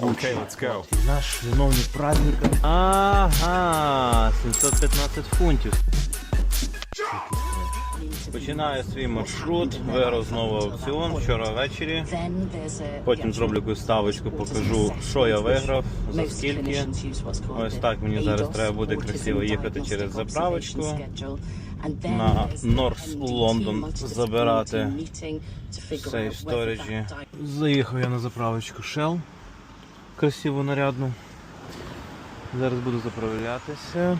Okay, let's go. Наш виновник праздника. Ага, 715 фунтів. Починаю свій маршрут, виграв знову аукціон вчора ввечері. Потім зроблю якусь ставочку, покажу, що я виграв, за скільки. Ось так мені зараз треба буде красиво їхати через заправочку на Норс Лондон забирати сейф сторіджі. Заїхав я на заправочку Shell. Красиву нарядну. Зараз буду заправлятися.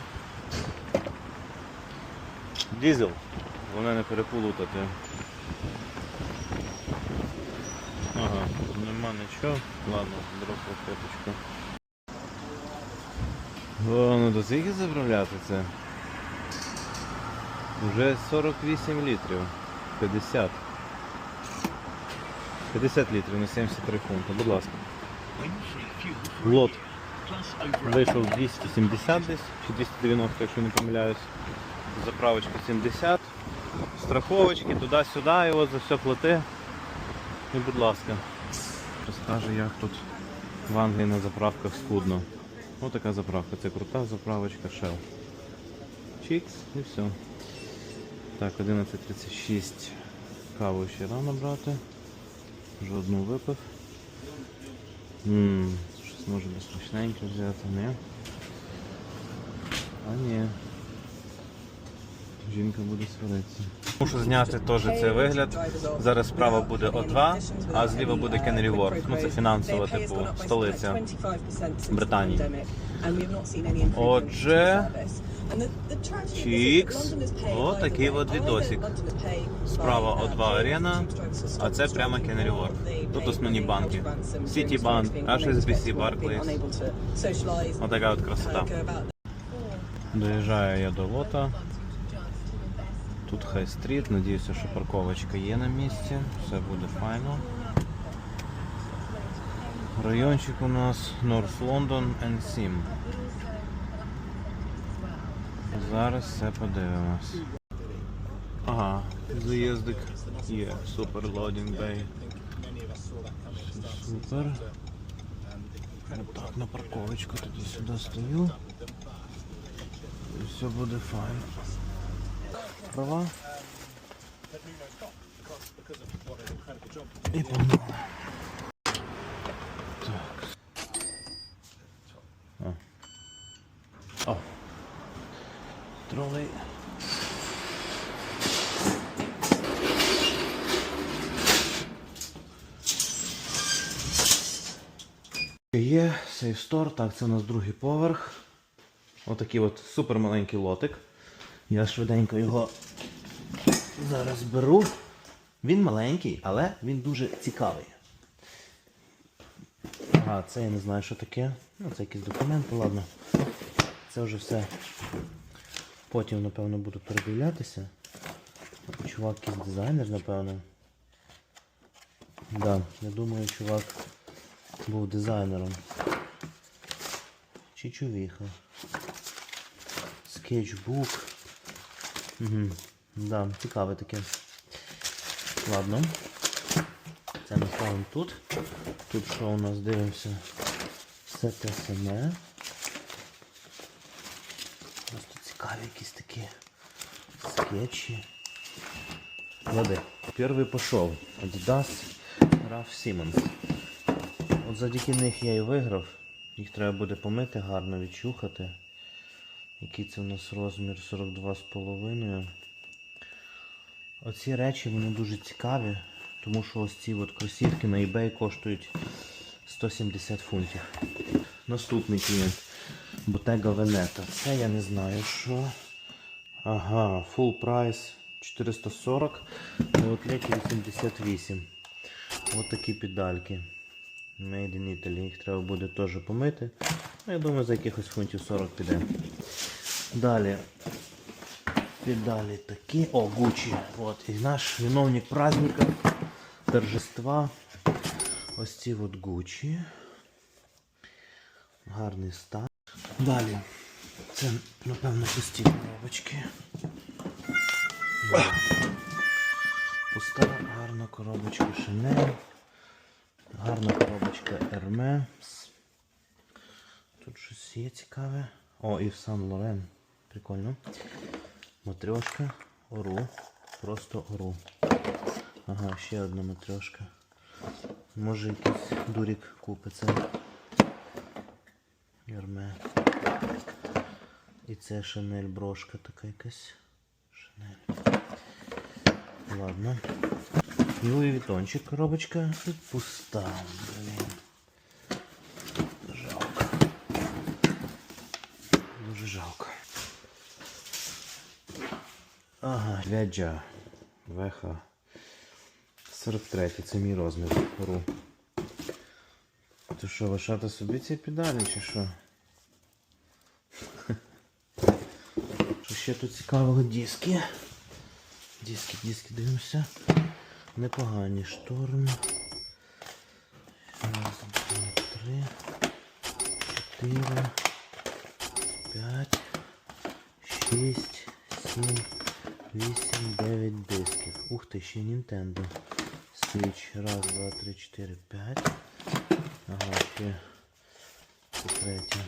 Дізель. Головне не переплутати. Ага, нема нічого. Ладно, доросла фоточку. О, ну до скільки заправляти це? Вже 48 літрів. 50. 50 літрів на 73 фунти, будь ласка. Лот вийшов 270 десь, чи 290, якщо не помиляюсь. Заправочка 70. Страховочки туди-сюди, і от за все плати. І будь ласка. Розкаже, як тут в Англії на заправках скудно. Ось така заправка, це крута заправочка Shell. Чікс і все. Так, 11.36 каву ще рано брати. Вже одну випив. Ммм, щось може би смачненьке взяти, не? А ні. Жінка буде сваритися. Мушу зняти теж цей вигляд. Зараз справа буде О2, а зліва буде Кенрі Ворд. Ну це фінансова, типу, столиця Британії. Отже, Чікс. О, такий от відосик. Справа О2 арена, а це прямо Кенрі Ворд. Тут основні банки. Сітібанк, HSBC, Barclays. Отака от красота. Доїжджаю я до Лота. Тут хай-стріт, надіюся, що парковочка є на місці, все буде файно. Райончик у нас North London N7. Зараз все подивимось. Ага, заїздик є, супер лодінг бей. Супер. Отак на парковочку тоді сюди стою. І все буде файно. Права. І погнали. Так. А. О. Тролей. Є сейфстор, так, це у нас другий поверх. Отакий от супер маленький лотик. Я швиденько його зараз беру. Він маленький, але він дуже цікавий. А, це я не знаю, що таке. Ну, це якісь документи, ладно. Це вже все. Потім, напевно, буду передивлятися. Чувак якийсь дизайнер, напевно. Да, я думаю, чувак був дизайнером. Чичувіха. Скетчбук. Угу. Да, цікаве таке. Ладно. Це ми ставимо тут. Тут що у нас дивимося? Все те саме. Просто цікаві якісь такі скетчі. Лади. Перший пішов. Adidas Ralph Simmons. Завдяки них я і виграв. Їх треба буде помити гарно, відчухати. Який це у нас розмір 42,5. Оці речі вони дуже цікаві, тому що ось ці от кросівки на eBay коштують 170 фунтів. Наступний клієнт. Bottega Veneta. Це я не знаю що. Ага, full price 440, на отлеті 88. Ось такі педальки. Made in Italy. Їх треба буде теж помити. Ну, я думаю, за якихось фунтів 40 піде. Далі. Педалі такі. О, Gucci. От. І наш виновник праздника, торжества. Ось ці от Gucci. Гарний стан. Далі. Це, напевно, пусті коробочки. Пуста гарна коробочка Chanel. Гарна коробочка Hermes. Тут щось є цікаве. О, і в Сан Лорен. Прикольно. Матрьошка, ору. Просто ору. Ага, ще одна матрьошка. Може якийсь дурік купиться. Ярме. І це Шанель брошка така якась. Шанель. Ладно. І Луї Вітончик коробочка тут пуста. Блін. Жалко. Дуже жалко. Ага, Вяджа. Веха. 43, це мій розмір. Ру. Ти що, лишати собі ці педалі чи що? Що ще тут цікавого диски? Диски, диски, дивимося. Непогані шторм. Раз, два, три, чотири, п'ять, шість, сім, вісім, дев'ять дисків. Ух ти, ще Nintendo. Switch. Раз, два, три, чотири, п'ять. Ага, ще третє.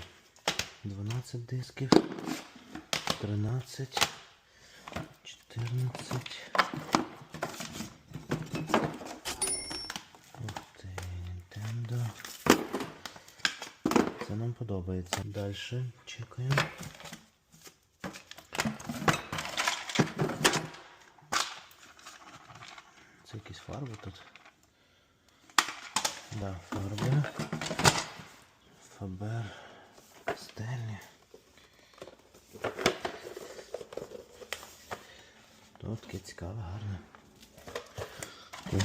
12 дисків. 13. 14. Подобається. Далі чекаємо. Це якісь фарби тут. Да, фарби. Фабер. Стелі. Тут таке цікаве, гарне. О.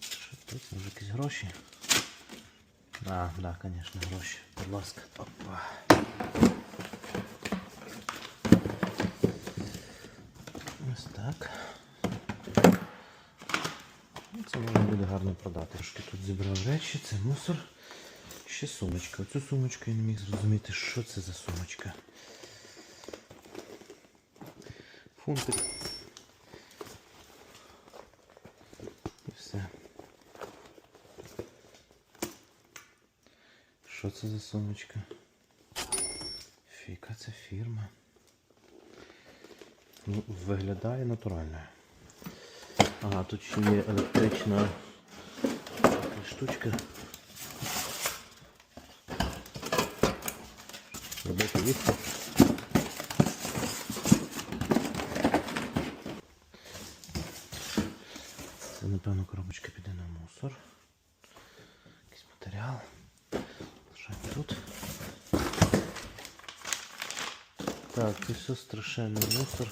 Що тут? Може якісь гроші? А, да, звісно, гроші. Будь ласка. Опа. Ось так. Ну, Це можна буде гарно продати. Трошки тут зібрав речі, це мусор. Ще сумочка. Оцю сумочку я не міг зрозуміти, що це за сумочка. Фунтик. І все. Що це за сумочка? Фіка це фірма. Ну, виглядає натурально. Ага, тут ще є електрична штучка. Робити їсти. Це, напевно, коробочка піде на мусор. Якийсь матеріал. Лишаємо тут. Так, це все страшенний мусор.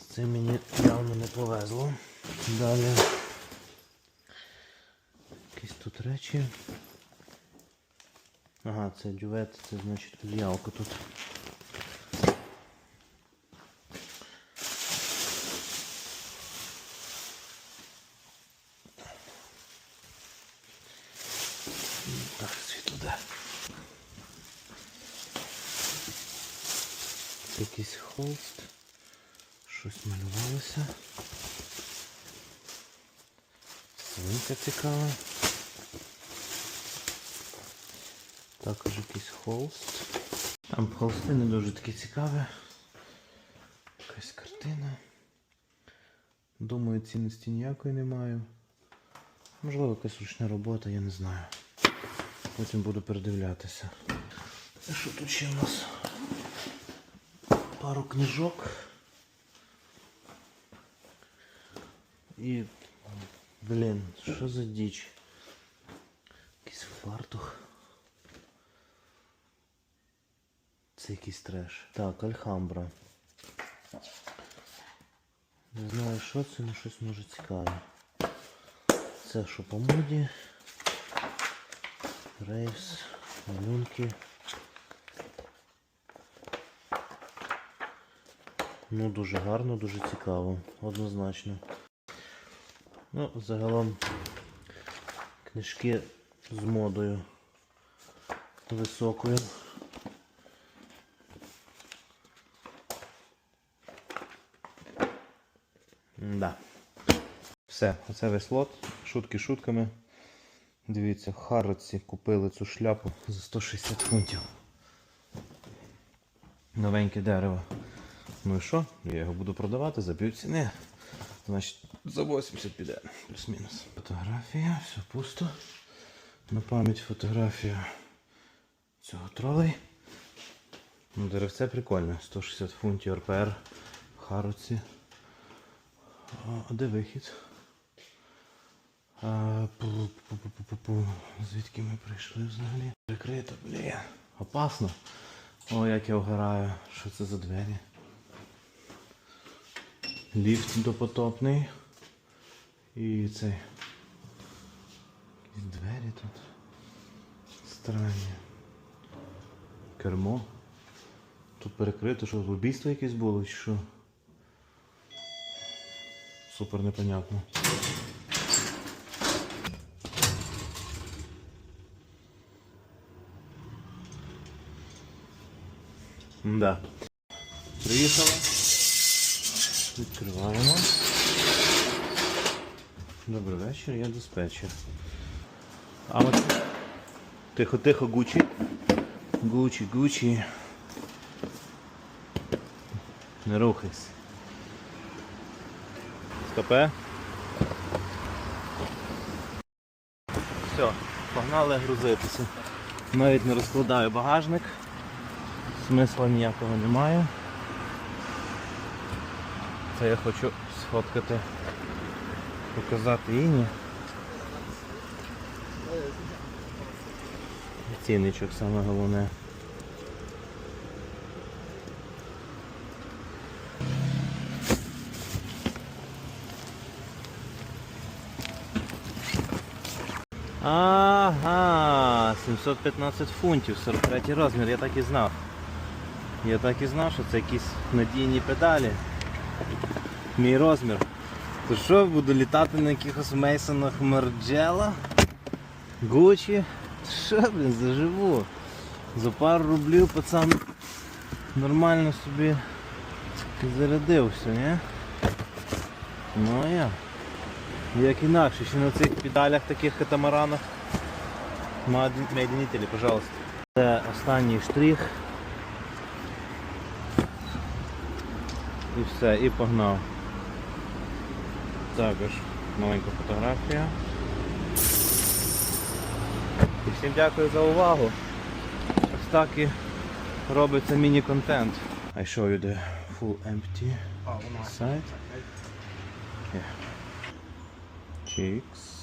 З цим мені явно не повезло. Далі. Якісь тут речі. Ага, це дювет, це значить одіялка тут. Так, світло де. Це якийсь холст. Щось малювалося. Свинка цікава. Також якийсь холст. Там холсти не дуже такі цікаві. Якась картина. Думаю, цінності ніякої не маю. Можливо, якась ручна робота, я не знаю. Потім буду передивлятися. Що тут ще у нас? Пару книжок. І... Блін, що за діч? Якийсь фартух. Це якийсь треш. Так, Альхамбра. Не знаю, що це, але щось може цікаве. Це що по моді. Рейвс, малюнки. Ну, дуже гарно, дуже цікаво, однозначно. Ну, загалом книжки з модою високою. Да. Все, оце весь лот. Шутки шутками. Дивіться, Харроці купили цю шляпу за 160 фунтів. Новеньке дерево. Ну і що? Я його буду продавати за пів ціни. Значить, за 80 піде, плюс-мінус. Фотографія, все пусто. На пам'ять фотографія цього тролей. Ну, деревце прикольне. 160 фунтів РПР в Хароці. А, де вихід? Звідки ми прийшли взагалі? Прикрито, блін. Опасно. О, як я вгораю. Що це за двері? Ліфт допотопний. І цей. Якісь двері тут. Странні. Кермо. Тут перекрито, що вбійство якесь було, чи що? Супер непонятно. Да. Приїхала. Відкриваємо. Добрий вечір, я диспетчер. А от тихо, тихо, Гучі. Гучі, Гучі. Не рухайся. Стопе. Все, погнали грузитися. Навіть не розкладаю багажник. Смисла ніякого немає. Це я хочу сфоткати, показати Іні. Цінничок саме головне. Ага, 715 фунтів, 43 розмір, я так і знав. Я так і знав, що це якісь надійні педалі. Мій розмір. То що, буду літати на якихось Мейсонах Марджела? Гучі? Що, блін, заживу. За пару рублів пацан нормально собі зарядився, ні? Ну а я. Як інакше, ще на цих педалях таких катамаранах. Italy, пожалуйста. Це останній штрих. І все, і погнав. Також маленька фотографія. І всім дякую за увагу. Ось так і робиться міні-контент. I show you the full empty side. Yeah. Cheeks.